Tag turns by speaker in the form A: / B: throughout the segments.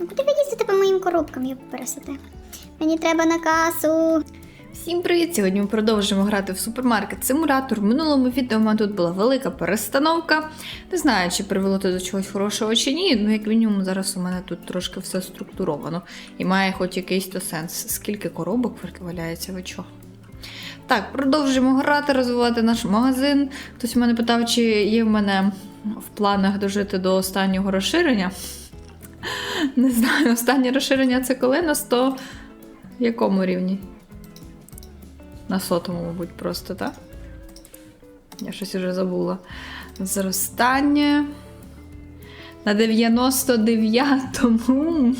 A: Ну куди ви їздите по моїм коробкам, я пересите? Мені треба на касу.
B: Всім привіт! Сьогодні ми продовжуємо грати в супермаркет симулятор. В минулому відео у мене тут була велика перестановка. Не знаю, чи привело це до чогось хорошого чи ні. Ну, як мінімум, зараз у мене тут трошки все структуровано і має хоч якийсь то сенс. Скільки коробок валяється, ви чого? Так, продовжуємо грати, розвивати наш магазин. Хтось мене питав, чи є в мене в планах дожити до останнього розширення. Не знаю, останнє розширення це коли на 100 якому рівні? На сотому, мабуть, просто, так? Я щось вже забула. Зростання. На 99-му.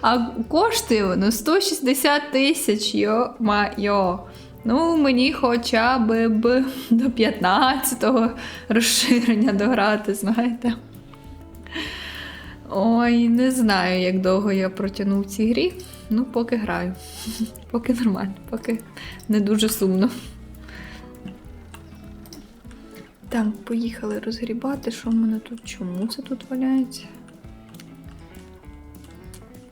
B: А коштує воно 160 тисяч. Йо-майо. Ну, мені хоча б до 15-го розширення дограти, знаєте. Ой, не знаю, як довго я протягну в цій грі. Ну, поки граю. Поки нормально, поки не дуже сумно. Так, поїхали розгрібати. Що в мене тут? Чому це тут валяється?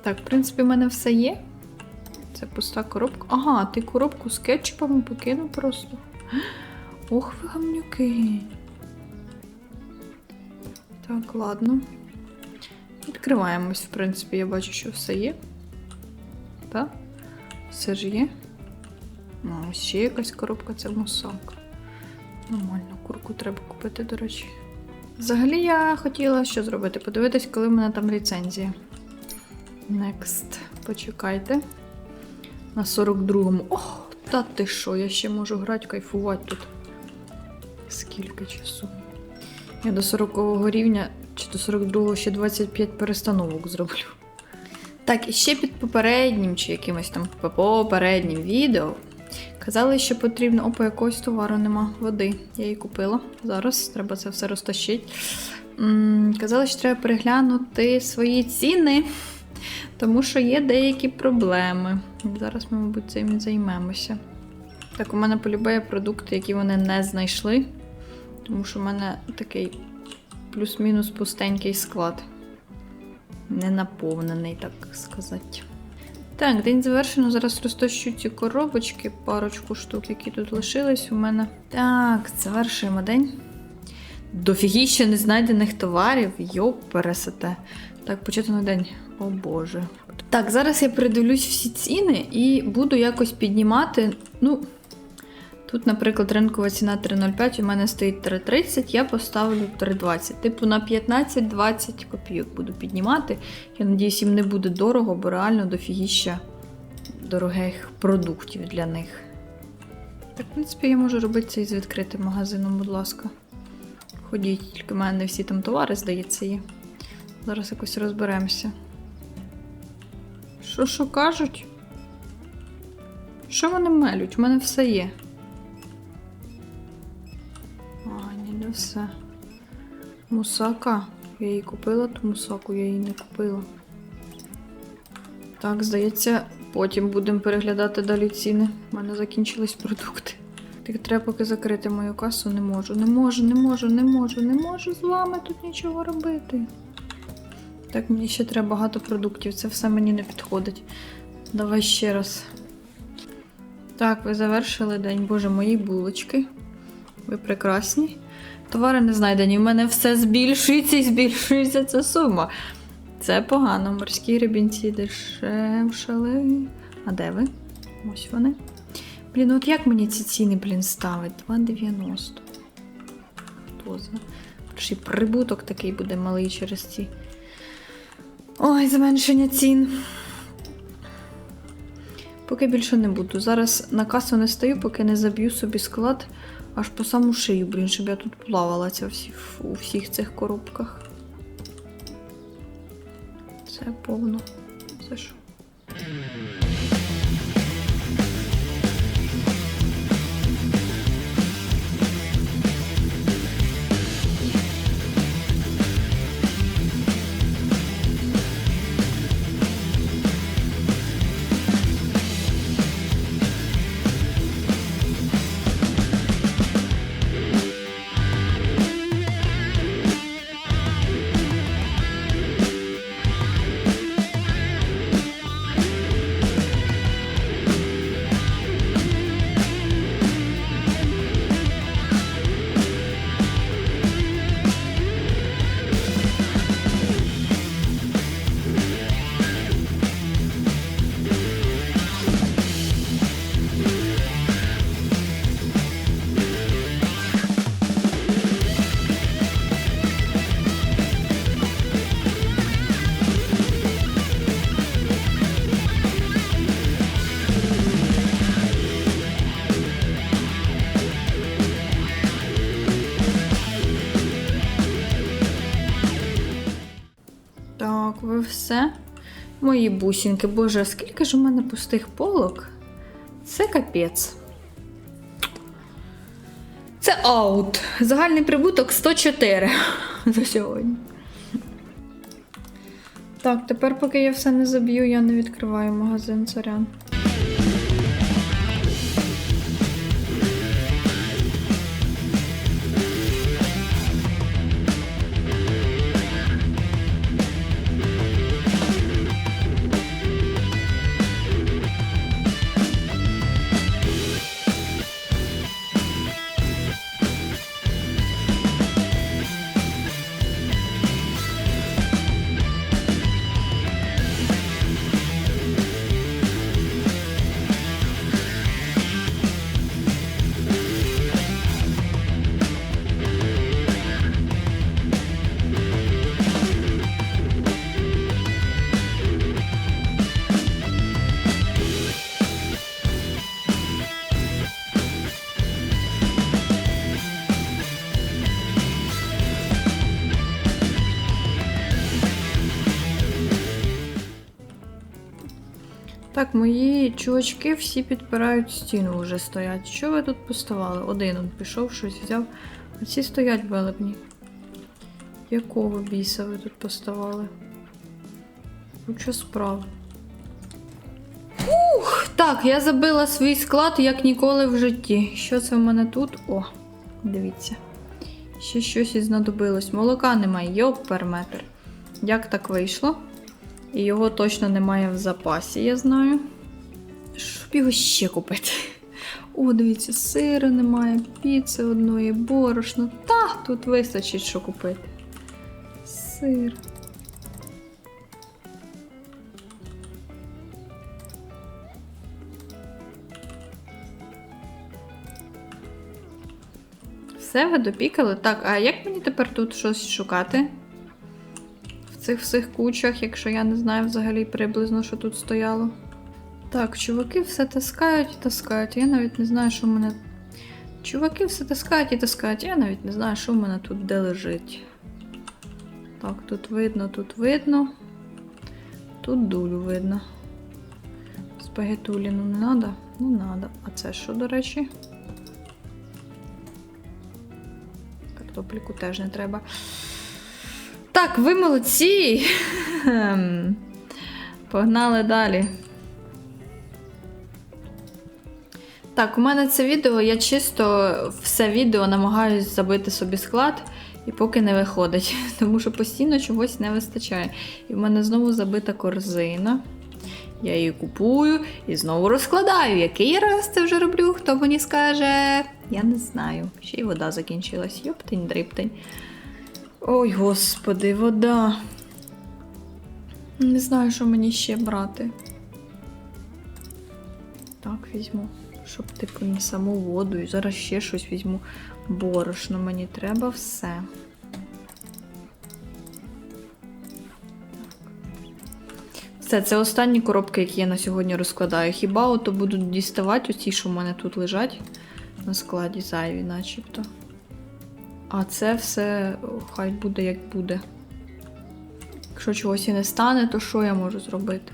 B: Так, в принципі, в мене все є. Це пуста коробка. Ага, ти коробку з кетчупами покинув просто. Ох, ви гамнюки. Так, ладно. Відкриваємось, в принципі, я бачу, що все є. Так? Все ж є. Ну, ось ще якась коробка, це мусак. Нормально, курку треба купити, до речі. Взагалі я хотіла що зробити? Подивитись, коли в мене там ліцензія. Next. Почекайте. На 42-му. Ох, та ти що, я ще можу грати, кайфувати тут. Скільки часу? Я до 40-го рівня до 42-го ще 25 перестановок зроблю. Так, і ще під попереднім чи якимось там попереднім відео казали, що потрібно. Опа, якогось товару нема води. Я її купила. Зараз треба це все розтащити. Казали, що треба переглянути свої ціни, тому що є деякі проблеми. Зараз ми, мабуть, цим і займемося. Так, у мене полюбає продукти, які вони не знайшли, тому що в мене такий плюс-мінус пустенький склад. Не наповнений, так сказати. Так, день завершено. Зараз розтощу ці коробочки, парочку штук, які тут лишились у мене. Так, завершуємо день. Дофігіще незнайдених товарів. Йоп, пересете. Так, почати на день. О Боже. Так, зараз я передивлюсь всі ціни і буду якось піднімати. Ну, Тут, наприклад, ринкова ціна 3,05, у мене стоїть 3,30, я поставлю 3,20. Типу на 15-20 копійок буду піднімати. Я надіюсь, їм не буде дорого, бо реально дофігіща дорогих продуктів для них. Так, в принципі, я можу робити це із відкритим магазином, будь ласка. Ходіть, тільки в мене не всі там товари, здається, є. Зараз якось розберемося. Що, що кажуть? Що вони мелють? У мене все є. Все. Мусака. Я її купила, ту мусаку я її не купила. Так, здається, потім будемо переглядати далі ціни. У мене закінчились продукти. Так треба поки закрити мою касу, не можу. Не можу, не можу, не можу, не можу з вами тут нічого робити. Так, мені ще треба багато продуктів, це все мені не підходить. Давай ще раз. Так, ви завершили день. Боже, мої булочки. Ви прекрасні. Товари не знайдені. У мене все збільшується і збільшується ця сума. Це погано. Морські рибінці дешевшали. А де ви? Ось вони. Блін, ну от як мені ці ціни, блін, ставить? 2,90. Хто? Ще й прибуток такий буде малий через ці. Ой, зменшення цін. Поки більше не буду. Зараз на касу не стою, поки не заб'ю собі склад аж по саму шию, блін, щоб я тут плавалася всі, у всіх цих коробках. Це повно. Це що? Все. Мої бусинки. Боже, скільки ж у мене пустих полок? Це капець. Це аут. Загальний прибуток 104 за сьогодні. Так, тепер, поки я все не заб'ю, я не відкриваю магазин царян. Так, мої чувачки всі підпирають стіну вже стоять. Що ви тут поставали? Один он пішов, щось взяв. А ці стоять велебні. Якого біса ви тут поставали? Куча справ. Ух! Так, я забила свій склад як ніколи в житті. Що це в мене тут? О, дивіться. Ще щось і знадобилось. Молока немає, йоп перметр. Як так вийшло? І його точно немає в запасі, я знаю. Щоб його ще купити. О, дивіться, сиру немає, піци одної, борошно. Та, тут вистачить, що купити. Сир. Все, ви допікали? Так, а як мені тепер тут щось шукати? Цих всіх кучах, якщо я не знаю взагалі приблизно, що тут стояло. Так, чуваки все таскають і таскають. Я навіть не знаю, що в мене. Чуваки все таскають і таскають. Я навіть не знаю, що в мене тут де лежить. Так, тут видно, тут видно. Тут дулю видно. Спагетулі, ну не треба? Не треба. А це що, до речі? Картопліку теж не треба. Так, ви молодці. Погнали далі. Так, у мене це відео, я чисто все відео намагаюсь забити собі склад, і поки не виходить, тому що постійно чогось не вистачає. І в мене знову забита корзина. Я її купую і знову розкладаю. Який раз це вже роблю, хто мені скаже? Я не знаю. Ще й вода закінчилась. Йоптень, дриптень. Ой, господи, вода. Не знаю, що мені ще брати. Так, візьму. Щоб типу не саму воду. І зараз ще щось візьму. Борошно мені треба все. Все, це останні коробки, які я на сьогодні розкладаю. Хіба ото будуть діставати оці, що в мене тут лежать на складі зайві, начебто. А це все хай буде як буде. Якщо чогось і не стане, то що я можу зробити?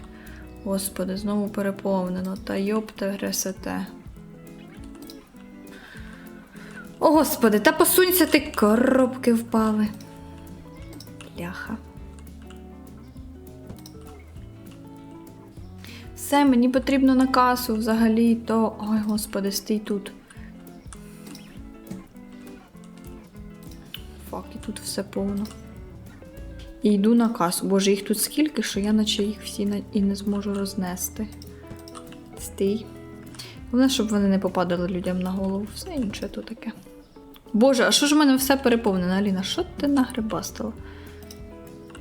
B: Господи, знову переповнено. Та йопте гресете. О, господи, та посунься ти коробки впали. Бляха. Все, мені потрібно на касу взагалі, то. Ой, господи, стій тут. Фак, і тут все повно. І йду на касу. Боже, їх тут скільки, що я наче їх всі і не зможу рознести. Стій. Головне, щоб вони не попадали людям на голову. Все інше то таке. Боже, а що ж в мене все переповнено, Аліна? Що ти нагребастила?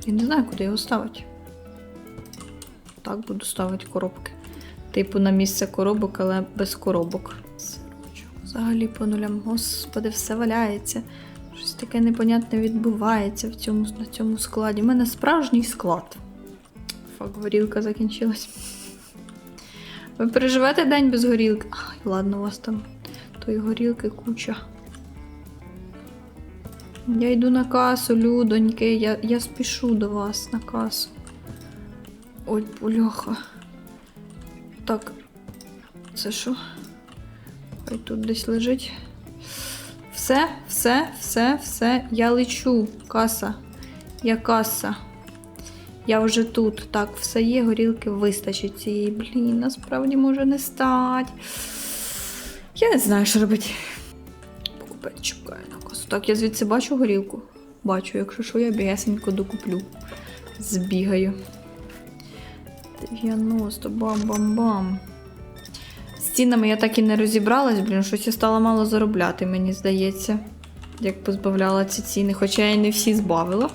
B: Я не знаю, куди його ставити. Так буду ставити коробки. Типу на місце коробок, але без коробок. Взагалі по нулям, господи, все валяється. Щось таке непонятне відбувається в цьому, на цьому складі. У мене справжній склад. Фак, горілка закінчилась. Ви переживете день без горілки? Ай, ладно, у вас там тої горілки куча. Я йду на касу, людоньки, я, я спішу до вас на касу. Ой, бляха. Так. Це що? Хай тут десь лежить. Все, все, все, все. Я лечу. Каса. Я каса. Я вже тут. Так, все є, горілки вистачить цієї. Блін, насправді може не стать. Я не знаю, що робити. Покупець чекає на касу. Так, я звідси бачу горілку. Бачу, якщо що, я бігесенько докуплю. Збігаю. 90, бам-бам-бам. Цінами я так і не розібралась, блін, щось я стала мало заробляти, мені здається. Як позбавляла ці ціни. Хоча я і не всі збавила,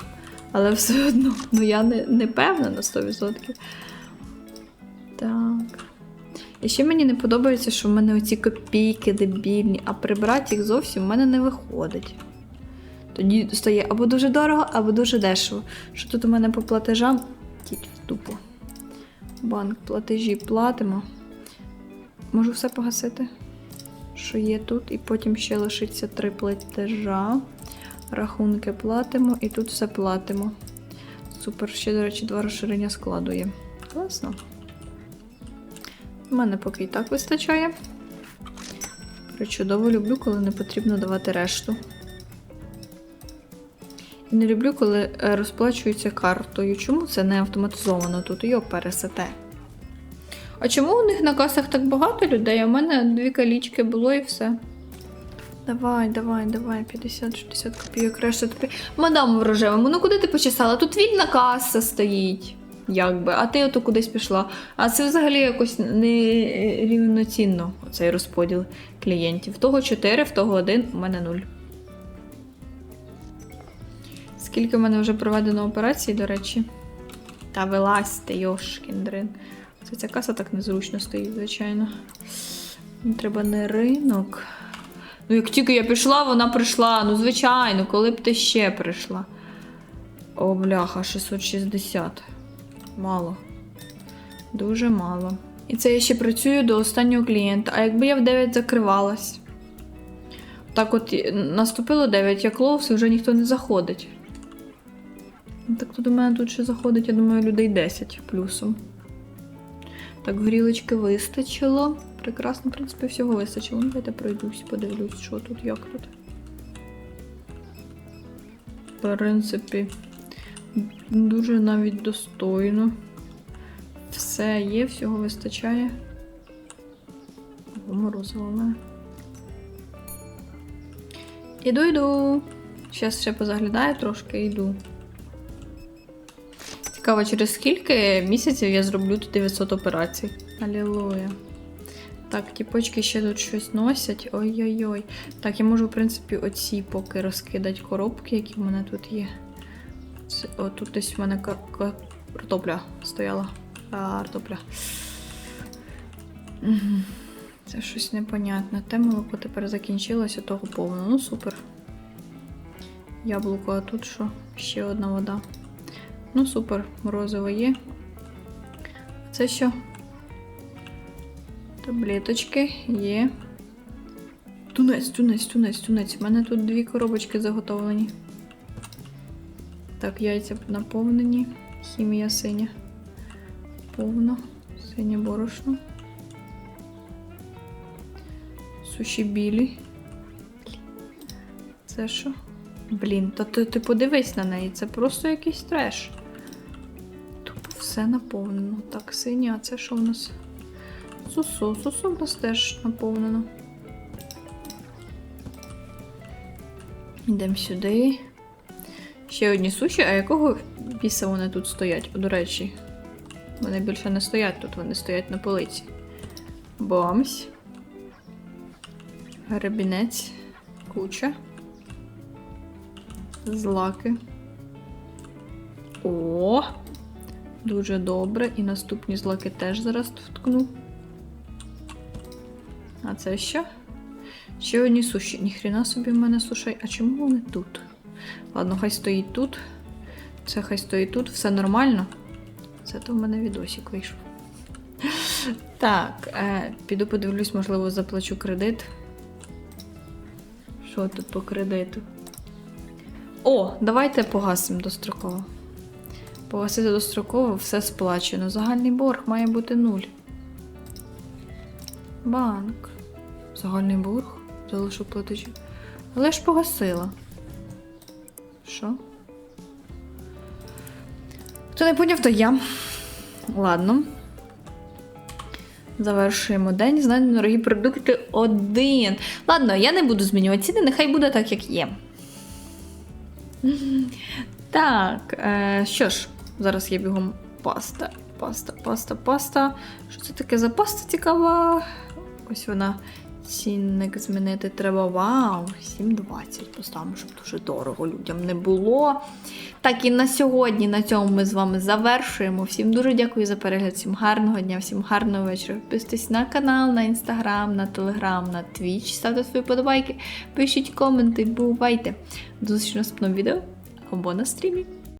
B: але все одно, ну я не, не певна на 100%. Так. І ще мені не подобається, що в мене оці копійки дебільні, а прибрати їх зовсім в мене не виходить. Тоді стає або дуже дорого, або дуже дешево. Що тут у мене по платежам? Тіть в тупо. Банк платежі платимо. Можу все погасити, що є тут, і потім ще лишиться три платежа. Рахунки платимо, і тут все платимо. Супер, ще, до речі, два розширення складу є. Класно. У мене поки і так вистачає. Чудово люблю, коли не потрібно давати решту. І не люблю, коли е, розплачуються картою. Чому це не автоматизовано тут? Його пересете. А чому у них на касах так багато людей? В мене дві калічки було і все. Давай, давай, давай, 50-60 копійок. Решта тобі. Мадам в рожевому, ну куди ти почесала? Тут вільна каса стоїть. Якби, а ти ото кудись пішла. А це взагалі якось не рівноцінно, цей розподіл клієнтів. В того 4, в того 1, у мене 0. Скільки в мене вже проведено операцій, до речі. Та вилазь ти, йошкін дрин. Це ця каса так незручно стоїть, звичайно. Треба не ринок. Ну, як тільки я пішла, вона прийшла. Ну, звичайно, коли б ти ще прийшла. О, бляха, 660. Мало. Дуже мало. І це я ще працюю до останнього клієнта. А якби я в 9 закривалась. Так от наступило 9, як ловс, і вже ніхто не заходить. Ну, Так то до мене тут ще заходить, я думаю, людей 10 плюсом. Так, горілочки вистачило. Прекрасно, в принципі, всього вистачило. Ну, давайте пройдусь, подивлюсь, що тут, як тут. В принципі, дуже навіть достойно. Все є, всього вистачає. Мене. Іду, йду. Зараз ще позаглядаю трошки йду. Цікаво, через скільки місяців я зроблю тут 900 операцій. Алілуя. Так, ті почки ще тут щось носять. Ой-ой-ой. Так, я можу, в принципі, оці поки розкидати коробки, які в мене тут є. О, тут десь в мене ка- ка- картопля стояла. Картопля. Це щось непонятне. Те молоко тепер закінчилося, того повно. Ну, супер. Яблуко, а тут що? Ще одна вода. Ну, супер, морозиво є. Це що? Таблеточки є. Тунець, тунець, тунець, тунець. У мене тут дві коробочки заготовлені. Так, яйця наповнені. Хімія синя. Повно. Синє борошно. Суші білі. Це що? Блін, та ти, ти подивись на неї, це просто якийсь треш. Все наповнено. Так, синє, а це що в нас? Сусо, сусо в нас теж наповнено. Йдемо сюди. Ще одні суші, а якого біса вони тут стоять? До речі, вони більше не стоять тут, вони стоять на полиці. Бомсь. Гребінець. Куча. Злаки. О! Дуже добре. І наступні злаки теж зараз вткну. А це що? Ще одні суші. Ніхрена собі в мене сушей. А чому вони тут? Ладно, хай стоїть тут. Це хай стоїть тут. Все нормально. Це то в мене відосик вийшов. Так, е, піду подивлюсь, можливо, заплачу кредит. Що тут по кредиту? О, давайте погасимо достроково. Погасити достроково все сплачено. Загальний борг має бути нуль. Банк. Загальний борг. Залишу платежі. Але ж погасила. Що? Хто не поняв, то я. Ладно. Завершуємо день. Знайдено дорогі продукти один. Ладно, я не буду змінювати ціни, нехай буде так, як є. Так, е, що ж, зараз я бігом паста. Паста, паста, паста. Що це таке за паста цікава? Ось вона. Цінник змінити треба. Вау! 7,20 поставимо, щоб дуже дорого людям не було. Так, і на сьогодні на цьому ми з вами завершуємо. Всім дуже дякую за перегляд, всім гарного дня, всім гарного вечора. Підписуйтесь на канал, на інстаграм, на телеграм, на твіч, ставте свої подобайки, пишіть коменти, бувайте. До зустрічі в наступному відео або на стрімі.